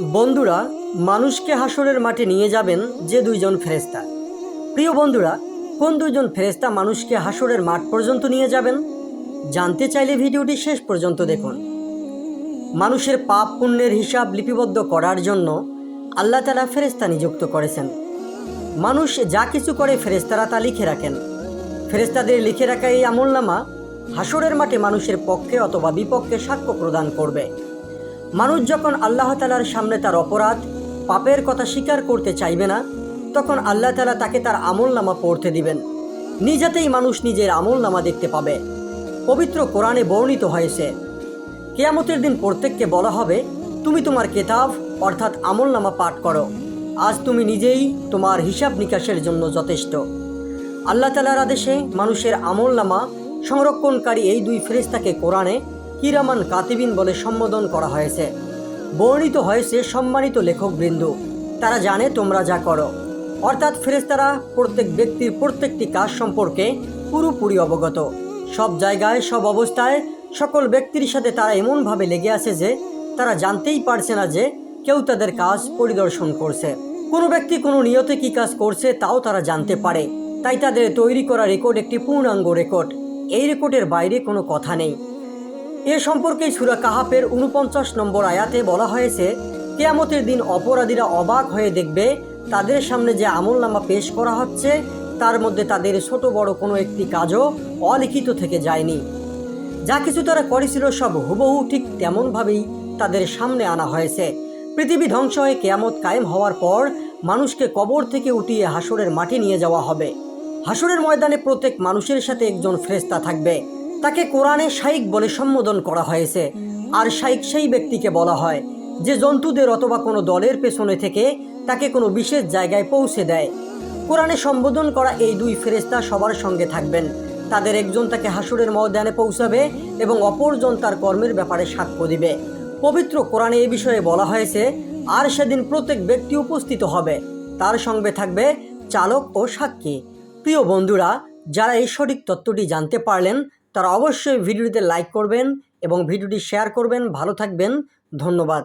বন্ধুরা, মানুষকে হাসরের মাঠে নিয়ে যাবেন যে দুইজন ফেরেস্তা প্রিয় বন্ধুরা, কোন দুইজন ফেরেস্তা মানুষকে হাসরের মাঠ পর্যন্ত নিয়ে যাবেন? জানতে চাইলে ভিডিওটি শেষ পর্যন্ত দেখুন। মানুষের পাপ পুণ্যের হিসাব লিপিবদ্ধ করার জন্য আল্লাহ তালা ফেরেস্তা নিযুক্ত করেছেন। মানুষ যা কিছু করে ফেরেস্তারা তা লিখে রাখেন। ফেরেস্তাদের লিখে রাখা এই আমলনামা হাসরের মাঠে মানুষের পক্ষে অথবা বিপক্ষে সাক্ষ্য প্রদান করবে। মানুষ যখন আল্লাহ তালার সামনে তার অপরাধ, পাপের কথা স্বীকার করতে চাইবে না, তখন আল্লাহ তালা তাকে তার আমলনামা পড়তে দিবেন। নিজেতেই মানুষ নিজের আমলনামা দেখতে পাবে। পবিত্র কোরআনে বর্ণিত হয়েছে, কেয়ামতের দিন প্রত্যেককে বলা হবে, তুমি তোমার কেতাব অর্থাৎ আমলনামা পাঠ করো। আজ তুমি নিজেই তোমার হিসাব নিকাশের জন্য যথেষ্ট। আল্লাহ তালার আদেশে মানুষের আমলনামা সংরক্ষণকারী এই দুই ফেরেস্তাকে কোরআনে কিরামান কাতিবিন বলে সম্বোধন করা হয়েছে। বর্ণিত হয়েছে সম্মানিত লেখকবৃন্দ। তারা জানে তোমরা যা করো। অর্থাৎ ফেরেস্তারা প্রত্যেক ব্যক্তির প্রত্যেকটি কাজ সম্পর্কে পুরোপুরি অবগত। সব জায়গায়, সব অবস্থায় সকল ব্যক্তির সাথে তারা এমনভাবে লেগে আছে যে, তারা জানতেই পারছে না যে, কেউ তাদের কাজ পরিদর্শন করছে। কোনো ব্যক্তি কোনো নিয়তে কী কাজ করছে তাও তারা জানতে পারে। তাই তাদের তৈরি করা রেকর্ড একটি পূর্ণাঙ্গ রেকর্ড। এই রেকর্ডের বাইরে কোনো কথা নেই। এ সম্পর্কে সুরা কাহাপের উনপঞ্চাশ নম্বর আয়াতে বলা হয়েছে, কেয়ামতের দিন অপরাধীরা অবাক হয়ে দেখবে তাদের সামনে যে আমলনামা পেশ করা হচ্ছে, তার মধ্যে তাদের ছোট বড় কোনো একটি কাজও অলিখিত থেকে যায়নি। যা কিছু তারা করেছিল সব হুবহু ঠিক তেমনভাবেই তাদের সামনে আনা হয়েছে। পৃথিবী ধ্বংস হয়ে কেয়ামত কায়েম হওয়ার পর মানুষকে কবর থেকে উঠিয়ে হাসরের মাটি নিয়ে যাওয়া হবে। হাসরের ময়দানে প্রত্যেক মানুষের সাথে একজন ফ্রেস্তা থাকবে। তাকে কোরআনে শাইক বলে সম্বোধন করা হয়েছে। আর শাইক সেই ব্যক্তিকে বলা হয়, যে জন্তুদের অথবা কোনো দলের পেছনে থেকে তাকে কোনো বিশেষ জায়গায় পৌঁছে দেয়। কোরআনে সম্বোধন করা এই দুই ফেরেস্তা সবার সঙ্গে থাকবেন। তাদের একজন তাকে হাসুরের ময়দানে পৌঁছাবে এবং অপরজন তার কর্মের ব্যাপারে সাক্ষ্য দিবে। পবিত্র কোরআনে এই বিষয়ে বলা হয়েছে, আর সেদিন প্রত্যেক ব্যক্তি উপস্থিত হবে। তার সঙ্গে থাকবে চালক ও সাক্ষী। প্রিয় বন্ধুরা, যারা এই সঠিক তত্ত্বটি জানতে পারলেন তারা অবশ্যই ভিডিওটিতে লাইক করবেন এবং ভিডিওটি শেয়ার করবেন। ভালো থাকবেন। ধন্যবাদ।